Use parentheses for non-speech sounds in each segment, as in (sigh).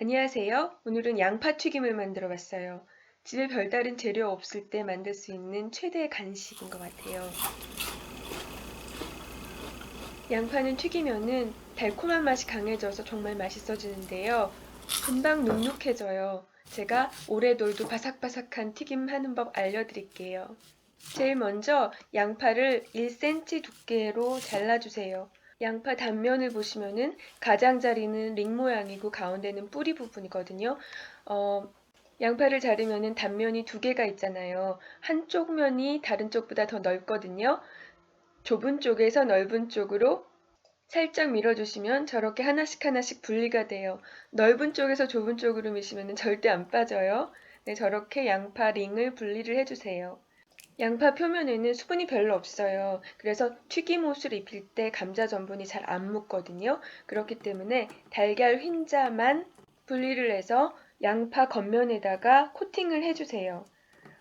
안녕하세요. 오늘은 양파 튀김을 만들어 봤어요. 집에 별다른 재료 없을 때 만들 수 있는 최대 간식인 것 같아요. 양파는 튀기면은 달콤한 맛이 강해져서 정말 맛있어지는데요. 금방 눅눅해져요. 제가 오래돌도 바삭바삭한 튀김 하는 법 알려드릴게요. 제일 먼저 양파를 1cm 두께로 잘라주세요. 양파 단면을 보시면은 가장자리는 링 모양이고 가운데는 뿌리 부분이거든요. 어, 양파를 자르면은 단면이 두 개가 있잖아요. 한쪽 면이 다른 쪽보다 더 넓거든요. 좁은 쪽에서 넓은 쪽으로 살짝 밀어주시면 저렇게 하나씩 하나씩 분리가 돼요. 넓은 쪽에서 좁은 쪽으로 미시면 절대 안 빠져요. 네, 저렇게 양파 링을 분리를 해주세요. 양파 표면에는 수분이 별로 없어요. 그래서 튀김옷을 입힐 때 감자 전분이 잘 안 묻거든요. 그렇기 때문에 달걀 흰자만 분리를 해서 양파 겉면에다가 코팅을 해주세요.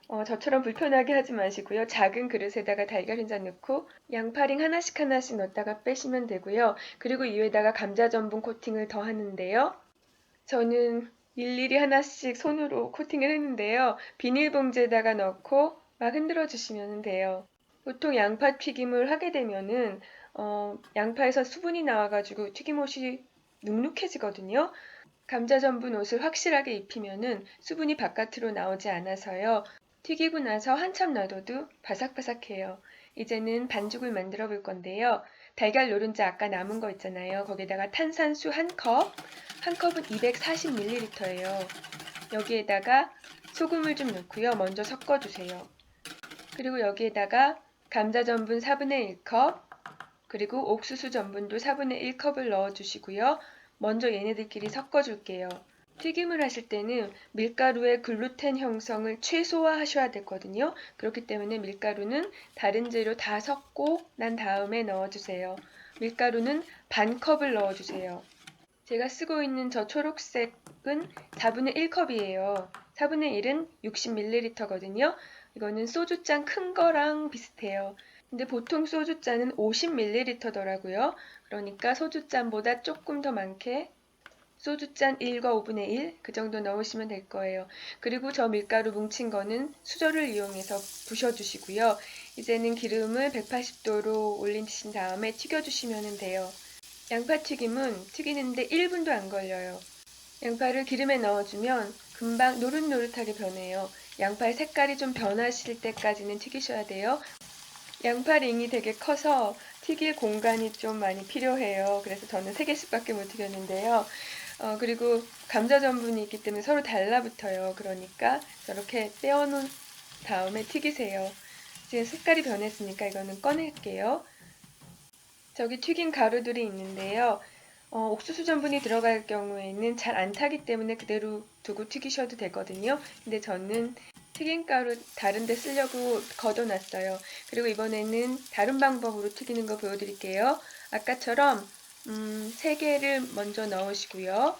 어, 저처럼 불편하게 하지 마시고요. 작은 그릇에다가 달걀 흰자 넣고 양파링 하나씩 하나씩 넣었다가 빼시면 되고요. 그리고 이외에다가 감자 전분 코팅을 더 하는데요. 저는 일일이 하나씩 손으로 코팅을 했는데요. 비닐봉지에다가 넣고 막 흔들어 주시면 돼요. 보통 양파 튀김을 하게 되면은 어, 양파에서 수분이 나와가지고 튀김옷이 눅눅해지거든요. 감자 전분 옷을 확실하게 입히면은 수분이 바깥으로 나오지 않아서요. 튀기고 나서 한참 놔둬도 바삭바삭해요. 이제는 반죽을 만들어 볼 건데요. 달걀 노른자 아까 남은 거 있잖아요. 거기다가 탄산수 한 컵, 한 컵은 240ml예요. 여기에다가 소금을 좀 넣고요. 먼저 섞어주세요. 그리고 여기에다가 감자 전분 4분의 1컵, 그리고 옥수수 전분도 4분의 1컵을 넣어주시고요. 먼저 얘네들끼리 섞어줄게요. 튀김을 하실 때는 밀가루의 글루텐 형성을 최소화하셔야 되거든요. 그렇기 때문에 밀가루는 다른 재료 다 섞고 난 다음에 넣어주세요. 밀가루는 반 컵을 넣어주세요. 제가 쓰고 있는 저 초록색은 4분의 1컵이에요. 4분의 1은 60ml거든요. 이거는 소주잔 큰 거랑 비슷해요. 근데 보통 소주잔은 50ml더라고요. 그러니까 소주잔보다 조금 더 많게 소주잔 1과 5분의 1 그 정도 넣으시면 될 거예요. 그리고 저 밀가루 뭉친 거는 수저를 이용해서 부셔주시고요. 이제는 기름을 180도로 올리신 다음에 튀겨주시면 돼요. 양파 튀김은 튀기는데 1분도 안 걸려요. 양파를 기름에 넣어주면 금방 노릇노릇하게 변해요. 양파의 색깔이 좀 변하실 때까지는 튀기셔야 돼요. 양파 링이 되게 커서 튀길 공간이 좀 많이 필요해요. 그래서 저는 3개씩밖에 못 튀겼는데요. 어, 그리고 감자 전분이 있기 때문에 서로 달라붙어요. 그러니까 저렇게 떼어놓은 다음에 튀기세요. 이제 색깔이 변했으니까 이거는 꺼낼게요. 저기 튀긴 가루들이 있는데요. 어, 옥수수 전분이 들어갈 경우에는 잘 안 타기 때문에 그대로 두고 튀기셔도 되거든요. 근데 저는 튀김가루 다른 데 쓰려고 걷어놨어요. 그리고 이번에는 다른 방법으로 튀기는 거 보여드릴게요. 아까처럼 음, 3개를 먼저 넣으시고요.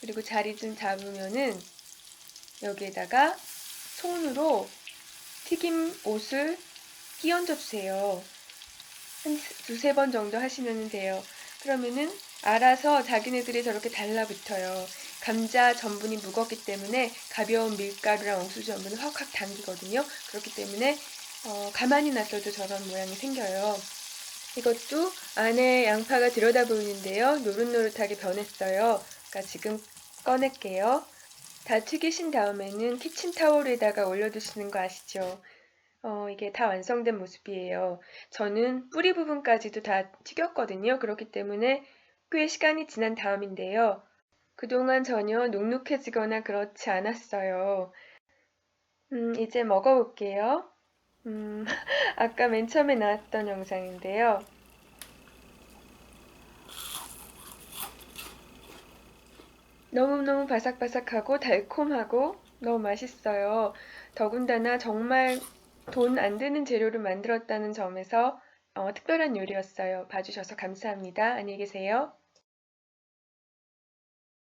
그리고 자리 좀 잡으면은 여기에다가 손으로 튀김 옷을 끼얹어 주세요. 한 두세 번 정도 하시면 돼요. 그러면은 알아서 자기네들이 저렇게 달라붙어요. 감자 전분이 무겁기 때문에 가벼운 밀가루랑 옥수수 전분을 확확 당기거든요. 그렇기 때문에 어, 가만히 놔둬도 저런 모양이 생겨요. 이것도 안에 양파가 들여다 보이는데요. 노릇노릇하게 변했어요. 그러니까 지금 꺼낼게요. 다 튀기신 다음에는 키친타올에다가 올려두시는 거 아시죠? 어, 이게 다 완성된 모습이에요. 저는 뿌리 부분까지도 다 튀겼거든요. 그렇기 때문에 꽤 시간이 지난 다음인데요. 그동안 전혀 눅눅해지거나 그렇지 않았어요. 음, 이제 먹어볼게요. 음, (laughs) 아까 맨 처음에 나왔던 영상인데요. 너무너무 바삭바삭하고 달콤하고 너무 맛있어요. 더군다나 정말 돈 안 드는 재료를 만들었다는 점에서 어, 특별한 요리였어요. 봐주셔서 감사합니다. 안녕히 계세요.